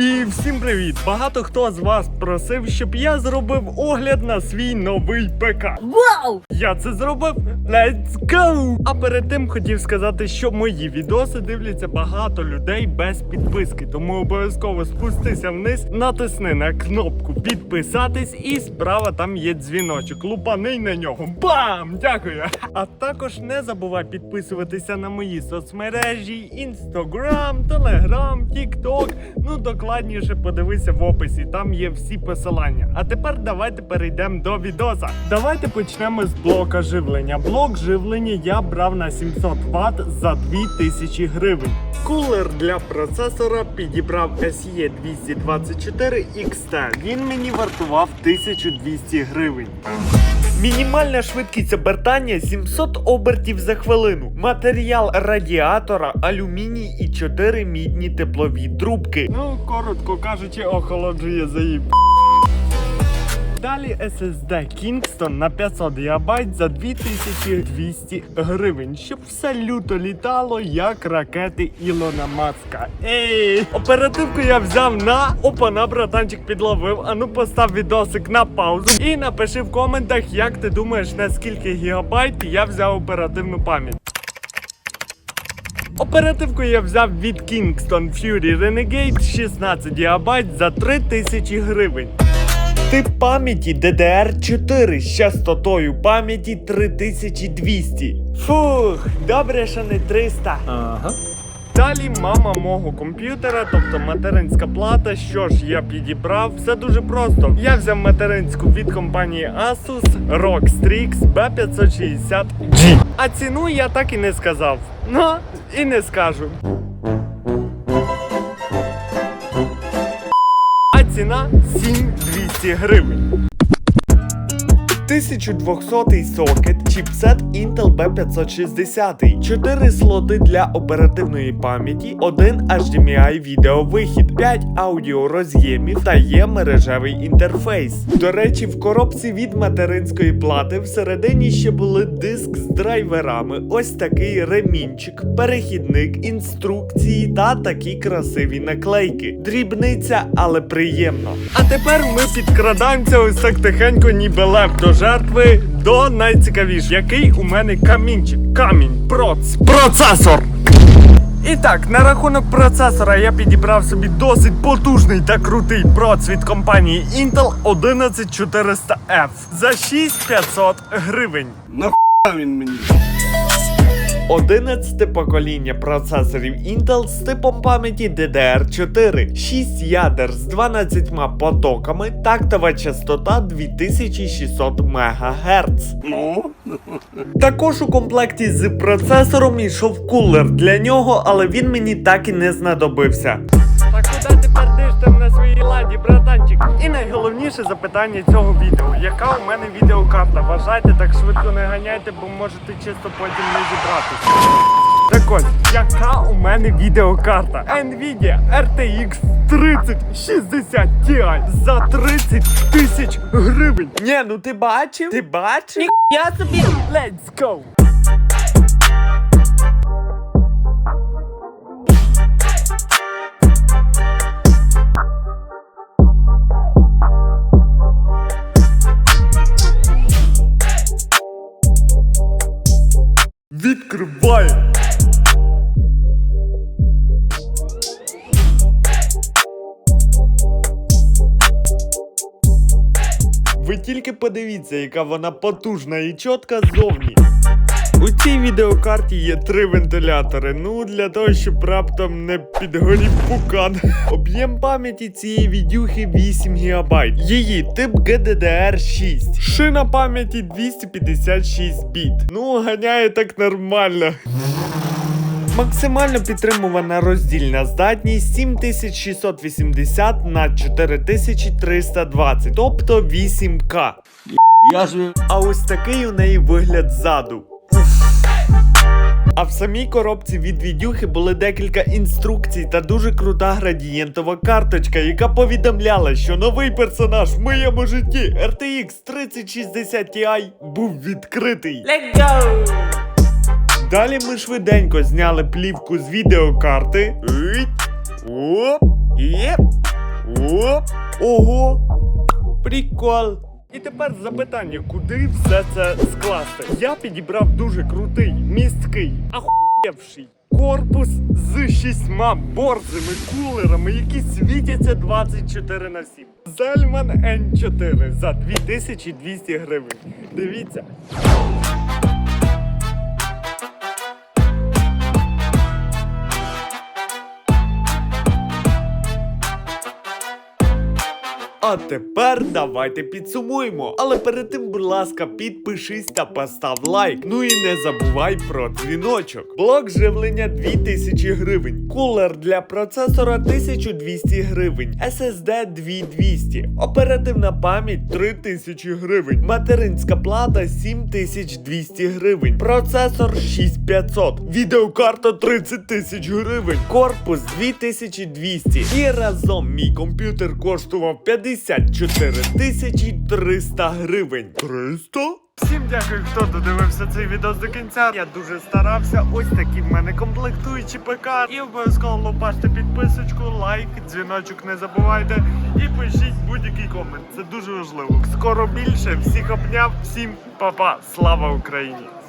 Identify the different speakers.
Speaker 1: І всім привіт! Багато хто з вас просив, щоб я зробив огляд на свій новий ПК.
Speaker 2: Вау!
Speaker 1: Я це зробив. Let's go! А перед тим хотів сказати, що мої відоси дивляться багато людей без підписки. Тому обов'язково спустися вниз, натисни на кнопку підписатись, і справа там є дзвіночок. Лупаний на нього. Бам! Дякую! А також не забувай підписуватися на мої соцмережі: Instagram, Telegram, TikTok. Ну докладніше подивися в описі. Там є всі посилання. А тепер давайте перейдемо до відоса. Давайте почнемо з блока живлення. Блок живлення я брав на 700 Вт за 2000 гривень. Кулер для процесора підібрав SE 224 XT. Він мені вартував 1200 гривень. Мінімальна швидкість обертання 700 обертів за хвилину. Матеріал радіатора, алюміній і 4 мідні теплові трубки. Ну, коротко кажучи, охолоджує заїб. Далі SSD Kingston на 500 ГБ за 2200 гривень, щоб все люто літало, як ракети Ілона Маска. Ей! Оперативку я взяв на опана, братанчик підловив. Ану постав відосик на паузу і напиши в коментах, як ти думаєш, на скільки гігабайт я взяв оперативну пам'ять. Оперативку я взяв від Kingston Fury Renegade 16 ГБ за 3000 гривень. Тип пам'яті DDR4 з частотою пам'яті 3200. Фух, добре, що не 300.
Speaker 2: Ага.
Speaker 1: Далі мама мого комп'ютера, тобто материнська плата. Що ж я підібрав? Все дуже просто. Я взяв материнську від компанії Asus ROG Strix B560G. А ціну я так і не сказав. Ну, і не скажу. Ціна 7200 гривень. 1200 сокет, чіпсет Intel B560, 4 слоти для оперативної пам'яті, 1 HDMI відеовихід, 5 аудіороз'ємів та є мережевий інтерфейс. До речі, в коробці від материнської плати всередині ще були диск з драйверами, ось такий ремінчик, перехідник, інструкції та такі красиві наклейки. Дрібниця, але приємно. А тепер ми підкрадаємося ось так тихенько, ніби лев до жертви, до найцікавішого, який у мене камінчик. Камінь, проц, процесор. І так, на рахунок процесора я підібрав собі досить потужний та крутий проц від компанії Intel 11400F за 6500 гривень.
Speaker 3: Нахуя він мені?
Speaker 1: 11 покоління процесорів Intel з типом пам'яті DDR4, 6 ядер з 12 потоками, тактова частота 2600 МГц.
Speaker 3: Ну,
Speaker 1: Також у комплекті з процесором йшов кулер для нього, але він мені так і не знадобився. Своїй ладі, братанчик? І найголовніше запитання цього відео. Яка у мене відеокарта? Вважайте, так швидко не ганяйте, бо можете чисто потім не зібратися. Так ось, яка у мене відеокарта? Nvidia RTX 3060 Ti за 30 тисяч гривень. Ні, ну ти бачив? Ти бачив?
Speaker 2: Я собі.
Speaker 1: Let's go! Ви тільки подивіться, яка вона потужна і чітка ззовні. У цій відеокарті є три вентилятори. Ну для того, щоб раптом не підгорів пукан. Об'єм пам'яті цієї відюхи 8 ГБ. Її тип GDDR6. Шина пам'яті 256 біт. Ну, ганяє так нормально. Максимально підтримувана роздільна здатність 7680 на 4320, тобто 8К.
Speaker 3: я ж
Speaker 1: А ось такий у неї вигляд ззаду. А в самій коробці від відюхи були декілька інструкцій та дуже крута градієнтова карточка, яка повідомляла, що новий персонаж в моєму житті RTX 3060 Ti був відкритий.
Speaker 2: Let's go!
Speaker 1: Далі ми швиденько зняли плівку з відеокарти. Оп. Єп. Оп! Ого! Прикол! І тепер запитання, куди все це скласти? Я підібрав дуже крутий, місткий, ахуєвший корпус з шістьма борзими кулерами, які світяться 24 на 7. Зельман N4 за 2200 гривень. Дивіться. А тепер давайте підсумуємо. Але перед тим, будь ласка, підпишись та постав лайк. Ну і не забувай про дзвіночок. Блок живлення 2000 гривень. Кулер для процесора 1200 гривень. SSD 2200. Оперативна пам'ять 3000 гривень. Материнська плата 7200 гривень. Процесор 6500. Відеокарта 30 тисяч гривень. Корпус 2200. І разом мій комп'ютер коштував 54 тисячі 300 гривень. 300? Всім дякую, хто додивився цей відео до кінця. Я дуже старався. Ось такі в мене комплектуючі ПК. І обов'язково лопаште підписочку, лайк, дзвіночок не забувайте. І пишіть будь-який комент. Це дуже важливо. Скоро більше. Всіх обняв, всім па-па. Слава Україні!